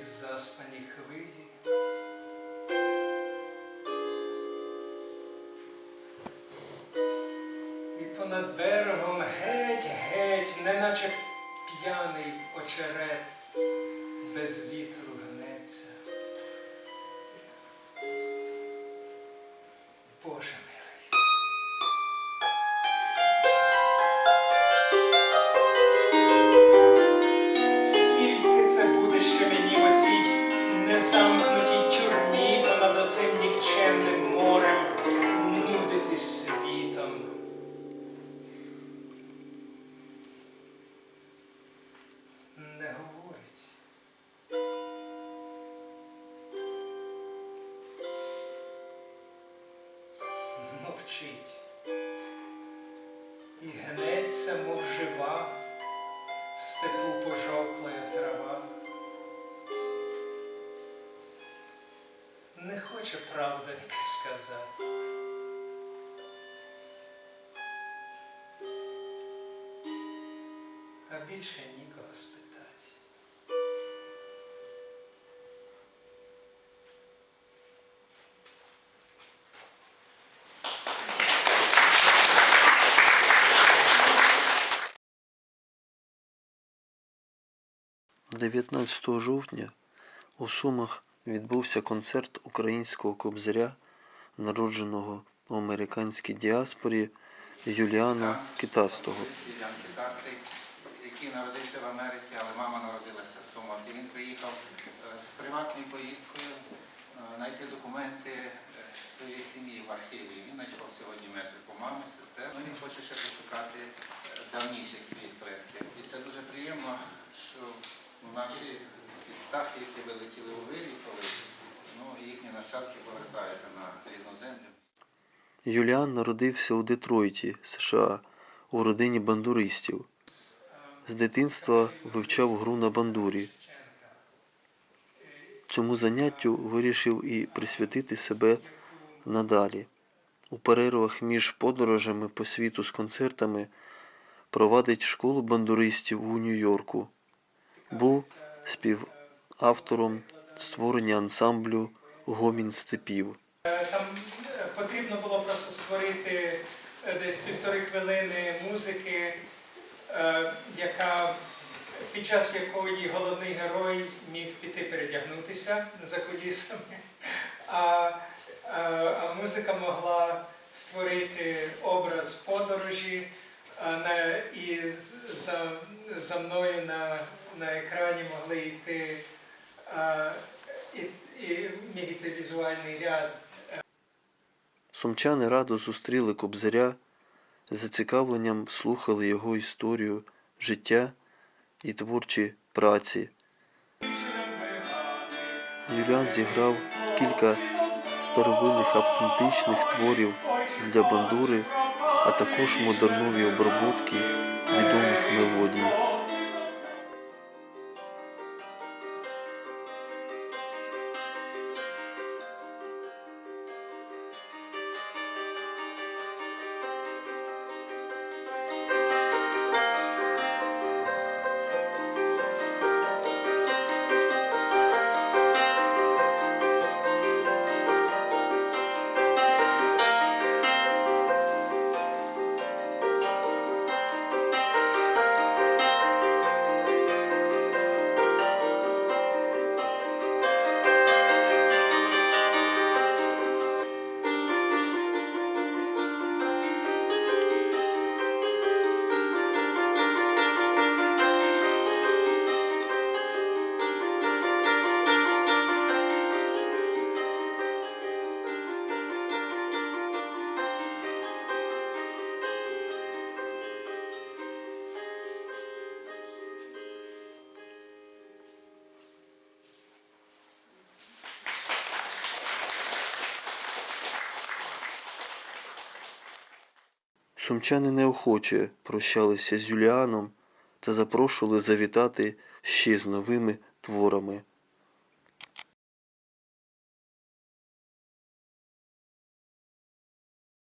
заспані хвилі. І понад берегом геть, геть, неначе п'яний очерет без вітру гнеться. Боже Мовчить. І гнеться, мов жива, в степу пожовклая трава. Не хоче правдоньки сказати. А більше нікого 19 жовтня у Сумах відбувся концерт українського кобзаря, народженого у американській діаспорі Юліана Китастого. Юліан Китастий, який народився в Америці, але мама народилася в Сумах. І він приїхав е, з приватною поїздкою е, знайти документи е, своєї сім'ї в архіві. Він знайшов сьогодні метрику мами, сестер. Ну, він хоче ще пошукати давніших своїх предків. І це дуже приємно, що наші птахи, які вилетіли у вирі колись, ну, їхні нащадки повертаються на рідну землю. Юліан народився у Детройті, США, у родині бандуристів. З дитинства вивчав гру на бандурі. Цьому заняттю вирішив і присвятити себе надалі. У перервах між подорожами по світу з концертами провадить школу бандуристів у Нью-Йорку. Був співавтором створення ансамблю Гомін степів. Е, Там е, потрібно було просто створити е, десь півтори хвилини музики, е, яка, під час якої головний герой міг піти передягнутися за кулісами, а, а, а музика могла створити образ подорожі, на, і за, за мною на, на екрані могли йти а, і, і міг йти візуальний ряд Сумчани радо зустріли кобзаря, з зацікавленням слухали його історію, життя і творчі праці. Юліан зіграв кілька старовинних автентичних творів для бандури, а також модернові обробки відомих мелодій. Сумчани неохоче прощалися з Юліаном та запрошували завітати ще з новими творами.